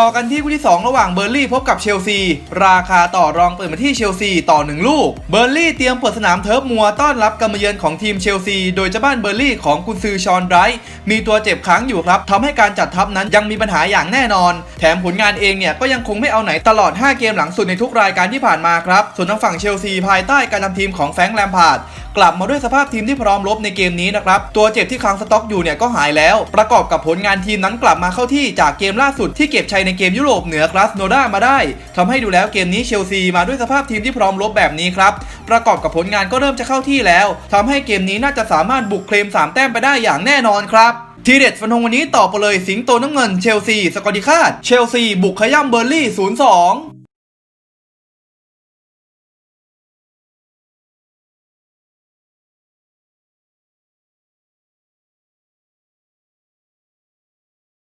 ต่อกันที่คู่ที่ 2 ระหว่างเบอร์ลี่พบกับเชลซี ราคาต่อรองเปิดมาที่เชลซีต่อ 1 ลูก เบอร์ลี่เตรียมเปิดสนามเทิร์ฟมัวต้อนรับการมาเยือนของทีมเชลซี โดยเจ้าบ้านเบอร์ลี่ของกุนซือชอนไรท์มีตัวเจ็บค้างอยู่ครับทำให้การจัดทัพนั้นยังมีปัญหาอย่างแน่นอน แถมผลงานเองเนี่ยก็ยังคงไม่เอาไหนตลอด 5 เกมหลังสุดในทุกรายการที่ผ่านมาครับส่วนทางฝั่งเชลซีภายใต้การนำทีมของแฟรงค์แลมพาร์ด กลับมาด้วยสภาพทีมที่พร้อมรบในเกมนี้นะครับ ตัวเจ็บที่ค้างสต็อกอยู่เนี่ยก็หายแล้ว ประกอบกับผลงานทีมนั้นกลับมาเข้าที่จากเกมล่าสุดที่เก็บชัยในเกมยุโรปเหนือกราสโนดามาได้ทำให้ดูแล้วเกมนี้เชลซีมาด้วยสภาพทีมที่พร้อมรบแบบนี้ครับ ประกอบกับผลงานก็เริ่มจะเข้าที่แล้วทำให้เกมนี้น่าจะสามารถบุกเคลม 3 แต้มไปได้อย่างแน่นอนครับทีเด็ดฟันธงวันนี้ต่อไปเลยสิงโตน้ำเงินเชลซี สกอติคาดเชลซี บุกขย่ำเบอร์ลี่ 0-2